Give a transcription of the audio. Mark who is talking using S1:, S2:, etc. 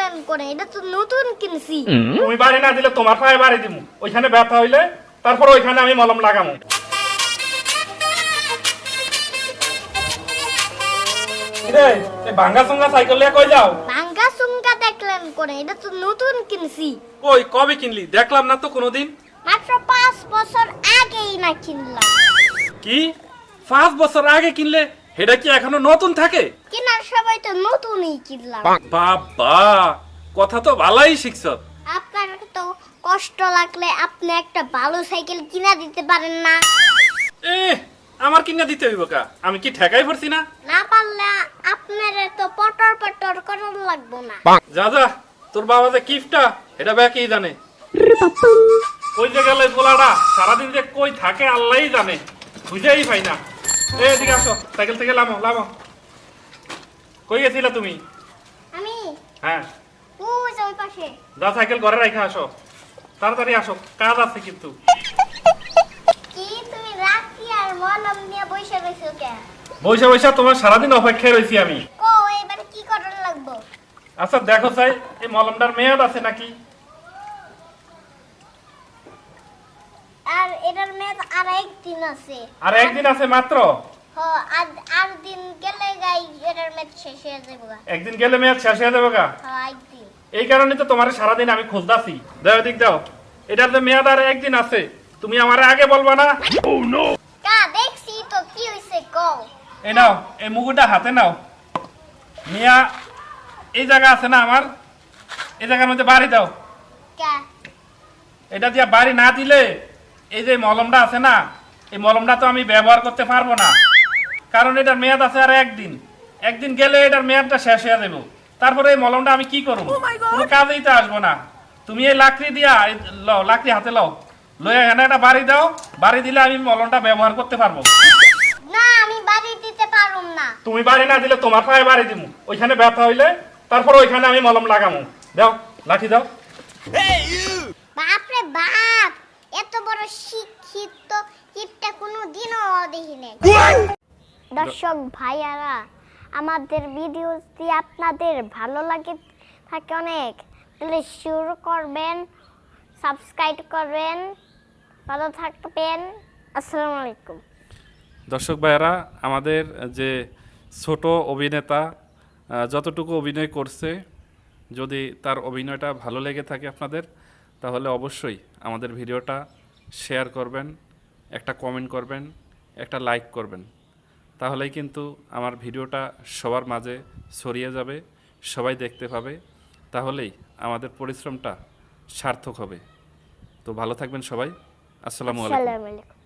S1: দেখলেন করে এটা তো নতুন কিনছি।
S2: তুমি বাড়ি না দিলে তোমার পায়ে বাড়ি দিমু। ওইখানে ব্যথা হইলে তারপর ওইখানে আমি মলম লাগামু। ভাঙ্গা সুঙ্গা সাইকেল নিয়ে কই যাও?
S1: ভাঙ্গা সুঙ্গা দেখলেন করে এটা তো নতুন কিনছি।
S2: কই কবে কিনলি? দেখলাম না তো কোনোদিন।
S1: মাত্র পাঁচ বছর আগেই না কিনলাম।
S2: কি? পাঁচ বছর আগে কিনলে এটা কি এখনও নতুন থাকে?
S1: তো নতুনই কিনলাম।
S2: বাবা কথা তো ভালোই শিখছ।
S1: আপনার তো কষ্ট লাগলে আপনি একটা ভালো সাইকেল কিনা দিতে পারেন না।
S2: এ আমার কিনা দিতে হইব কা? আমি কি ঠেকাই পড়ছি না?
S1: না পারলে আপনার তো পটর পটর করার লাগবো না।
S2: যা যা তোর বাবা যে কিফটা এটা ব্যাকেই জানে? কই যে গেলে পোলাটা সারাদিন যে কই থাকে আল্লাহই জানে। বুঝেই পাই না। এদিকে আসো সাইকেল থেকে লামো লামো। কই গেছিলা তুমি?
S1: আমি
S2: হ্যাঁ।
S1: ওই যে ওই পাশে।
S2: যা সাইকেল ঘরে রেখে আসো। তাড়াতাড়ি আসো কাজ আছে কিন্তু।
S1: কি তুমি রাখি আর মলম নিয়ে বসে রয়েছো কে
S2: বৈশা বৈশা তোমার সারাদিন অপেক্ষায় রয়েছি আমি।
S1: কো এবার কি করার লাগবো?
S2: আচ্ছা দেখো চাই এই মলমটার মেয়াদ আছে নাকি?
S1: আর এটার মেয়াদ আর একদিন আছে।
S2: আর একদিন আছে মাত্র?
S1: হ আর আর দিন গেলে গাই এটার মেয়াদ শেষ হয়ে যাবে গা।
S2: একদিন গেলে মেয়াদ শেষ হয়ে যাবে গা? এই কারণে তো তোমার সারাদিন আমি খুঁজতাছি। দাও দিক দাও এটার যে মেয়াদ আর একদিন আছে তুমি আমার আগে বলবা না?
S1: কা দেখছি তো কি হইছে কও।
S2: এই নাও এই মুগুটা হাতে নাও। মিয়া এই জায়গা আছে না আমার? এই জায়গার মধ্যে বাড়ি দাও।
S1: কা?
S2: এটা দিয়া বাড়ি না দিলে এই যে মলমটা আছে না এই মলমটা তো আমি ব্যবহার করতে পারব না। কারণ এটার মেয়াদ আছে আর একদিন। একদিন গেলে এটার মেয়াদটা শেষ হয়ে যাব। তারপরে এই মলমটা আমি কি করব? কোনো কাজেই তো আসব না। তুমি এই লাকড়ি দিয়া এই লও লাকড়ি হাতে লও। লয়ে এখানে একটা বাড়ি দাও। বাড়ি দিলে আমি মলমটা ব্যবহার করতে পারব।
S1: না আমি বাড়ি দিতে পারুম না।
S2: তুমি বাড়ি না দিলে তোমার পায়ে বাড়ি দিমু। ওইখানে ব্যথা হইলে তারপর ওইখানে আমি মলম লাগামু। দাও লাঠি দাও।
S1: বাপরে বাপ! এত বড় শিক্ষিত কিপটা কোনো দিনও দেখি নাই দর্শক ভাইয়ারা, আমাদের ভিডিওটি আপনাদের ভালো লাগে, থাকে অনেক, তাহলে শুরু করবেন সাবস্ক্রাইব করবেন, ভালো থাকবেন, আসসালামু আলাইকুম।
S2: দর্শক ভাইয়েরা, আমাদের যে ছোট অভিনেতা যতটুকু অভিনয় করছে, যদি তার অভিনয়টা ভালো লেগে থাকে আপনাদের, তাহলে অবশ্যই আমাদের ভিডিওটা শেয়ার করবেন, একটা কমেন্ট করবেন, একটা লাইক করবেন। তাহলেই কিন্তু আমার ভিডিওটা সবার মাঝে ছড়িয়ে যাবে, সবাই দেখতে পাবে, তাহলেই আমাদের পরিশ্রমটা সার্থক হবে। তো ভালো থাকবেন সবাই।
S1: আসসালামু আলাইকুম।